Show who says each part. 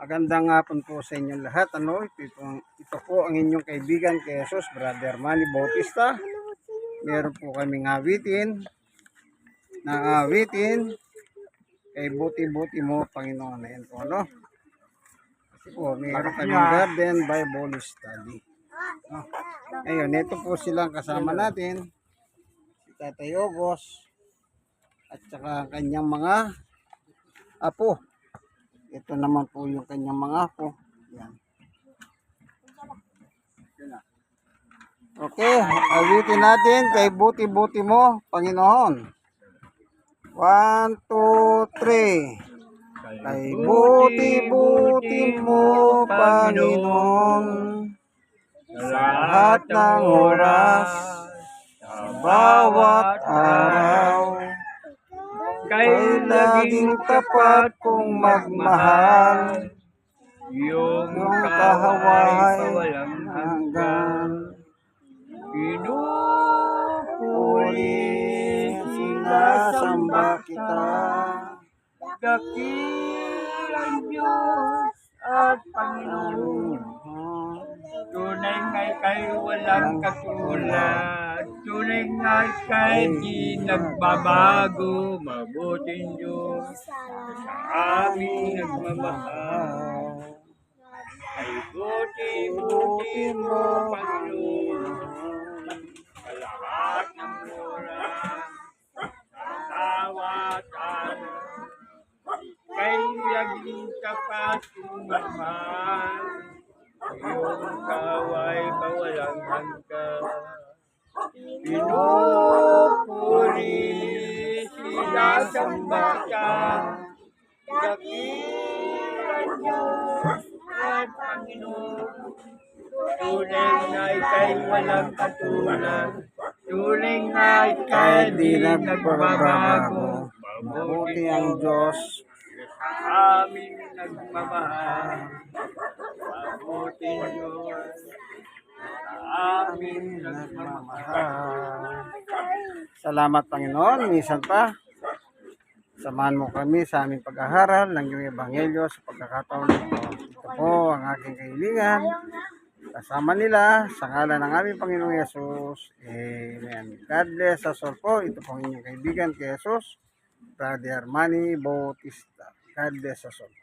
Speaker 1: Magandang hapon po sa inyong lahat. Ano, ito, ito, ito po ang inyong kaibigan kay Jesus, Brother Manny Bautista. Meron po kaming awitin na awitin kay buti-buti mo, Panginoon. Ayan po, ano? Kasi po, meron kaming Garden Bible Study. No? Ayun, ito po silang kasama natin. Si Tatay Ogos at saka ang kanyang mga apo. Ito naman po yung kanyang mga apo. Yan. Okay, awitin natin kay buti-buti mo, Panginoon. One, two, three. Kay buti-buti mo, Panginoon. Sa lahat ng oras, sa bawat araw. Laging tapat kong magmahal.
Speaker 2: Yung kahaway
Speaker 1: kahaway
Speaker 2: walang hanggan.
Speaker 1: hanggang Puri, sinasamba kita.
Speaker 2: Dakilang Diyos at Panginoon. Tunay nga'y kay walang katulad. Tunay nga'y kay di nagbabago. Mabuting Diyos sa aming nagmamahal. Ay buti-buti mo, Panginoon. Sa lahat ng oras, sa bawat araw. Kay laging tapat kong mahal. Iyong kaway bawalang hanggan. Pinupuri sinasamba ka. Dakilang Diyos at Panginoon. Tunay na ikay walang katulad. Tunay na ikay
Speaker 1: Kay di nagbabago. Mabuti ang Diyos.
Speaker 2: Aming nagmamahal. Mabuting Diyos. Sa aming nagmamahal.
Speaker 1: Salamat Panginoon. Minsan pa, samahan mo kami sa aming pag-aaral ng iyong Ebanghelyo sa pagkakataon nito. Ito po ang aking kaibigan. Kasama nila sa ngalan ng aming Panginoong Yesus. Amen. God bless us all po. Ito po ang inyong kaibigan kay Jesus. Brother Manny Bautista. God bless us all.